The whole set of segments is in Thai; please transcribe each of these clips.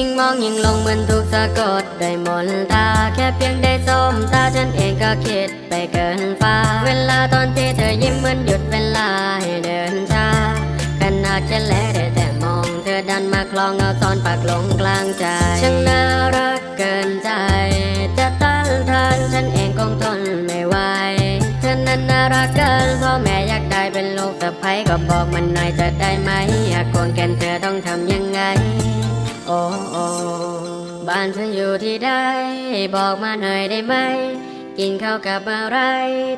ิ่งมองยิ่งลงเหมือนถูกสะกดได้มนตา แค่เพียงได้สมตาฉันเองก็คิดไปเกินฟ้า เวลาตอนที่เธอยิ้มเหมือนหยุดเวลาให้เดินช้าขนาดจะแลได้แต่มอง เธอดันมาคลองเอาตอนปากลงกลางใจช่างน่ารักเกินใจ จะต้านทานฉันเองคงทนไม่ไหวเธอนั้นน่ารักเกินพ่อแม่ เป็นลูกสะใภ้ก็บอกมันหน่อยจะได้ไหมอยากโกนแกนเธอต้องทำยังไง โอ้โอ้บ้านเธออยู่ที่ใดบอกมาหน่อยได้ไหม กินข้าวกับอะไร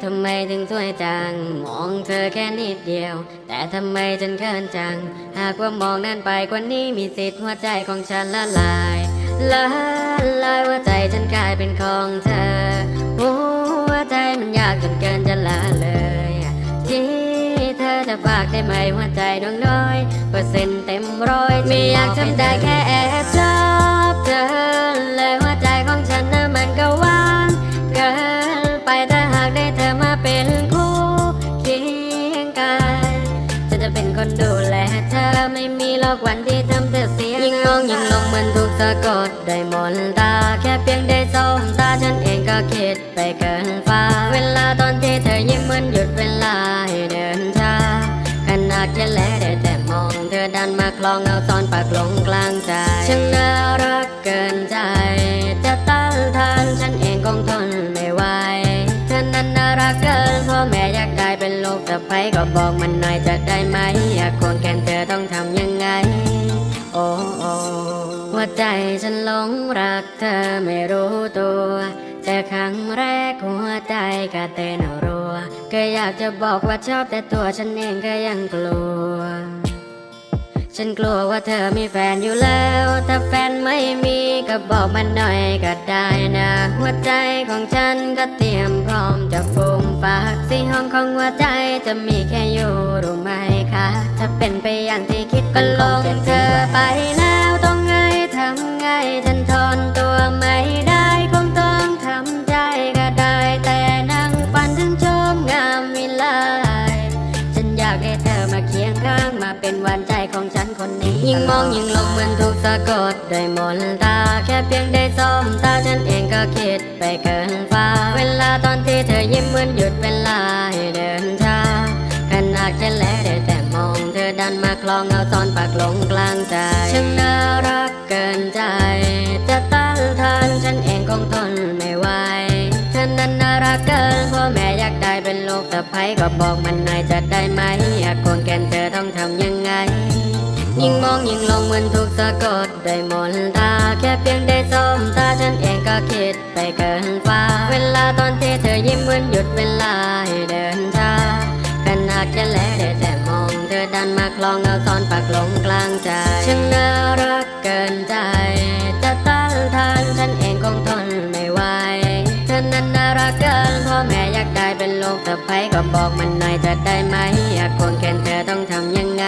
ทำไมถึงสวยจัง มองเธอแค่นิดเดียว แต่ทำไมฉันเขินจัง หากว่ามองนานไปกว่านี้มีสิทธิ์หัวใจของฉันละลายละลายหัวใจฉันกลายเป็นของเธอหัวใจมันยากจนเกินจะละเลย จะฝากได้ไหมหัวใจน้องน้อย เปอร์เซ็นต์เต็มร้อยไม่อยากทำได้แค่แอบชอบเธอเลยหัวใจของฉันนะมันก็ว่างเกินไปถ้าหากได้เธอมาเป็นคู่เคียงกายฉันจะเป็นคนดูแลเธอไม่มีหรอกวันที่ทำ กสะกดได้มนตา แค่เพียงได้สมตาฉันเองก็คิดไปเกินฟ้า เวลาตอนที่เธอยิ้มเหมือนหยุดเวลาให้เดินช้าขนาดจะแลได้แต่มอง เธอดันมาคลองเอาตอนปากลงกลางใจช่างน่ารักเกินใจ จะต้านทานฉันเองคงทนไม่ไหวเธอนั้นน่ารักเกินพ่อแม่อยากได้เป็นลูกสะใภ้ก็บอกมันหน่อยจะได้ไหมอยากควงแกนเธอต้องทำยังไง ฉันหลงรักเธอไม่รู้ตัวแต่ครั้งแรกหัวใจก็เต้นรัวก็อยากจะบอกว่าชอบแต่ตัวฉันเองก็ยังกลัว ฉันกลัวว่าเธอมีแฟนอยู่แล้ว ถ้าแฟนไม่มีก็บอกมันหน่อยก็ได้นะ หัวใจของฉันก็เตรียมพร้อมจะฟูมฝากสีห้องของหัวใจจะมีแค่อยู่รู้ไหมคะ ถ้าเป็นไปอย่างที่คิดก็ลงเธอไปแล้ เป็นหวันใจของฉันคนนี้ ยิ่งมองยิ่งลงเหมือนถูกสะกดได้มนตา แค่เพียงได้สมตาฉันเองก็คิดไปเกินฟ้า เวลาตอนที่เธอยิ้มเหมือนหยุดเวลาให้เดินช้าขนาดจะแลได้แต่มอง เธอดันมาคลองเอาตอนปากลงกลางใจช่างน่ารักเกินใจ จะต้านทานฉันเองคงทนไม่ กสะใภ้ก็บอกมันหน่อยจะได้ไหมอยากควงแกนเธอต้องทำยังไง ยิ่งมองยิ่งลงเหมือนถูกสะกดได้มนตาแค่เพียงได้สมตาฉันเองก็คิดไปเกินฟ้า เวลาตอนที่เธอยิ้มเหมือนหยุดเวลาให้เดินช้าขนาดจะแลได้แต่มองเธอดันมาคลองเอาตอนปากลงกลางใจช่างน่ารักเกินใจจะต้านทานฉันเองคงทนไม่ไหวเธอนั้นน่ากได้เป็นโรกสะไคร้ก็บอกมันหน่อยจะได้ไหมอยากควงแขนเธอต้องทำยังไง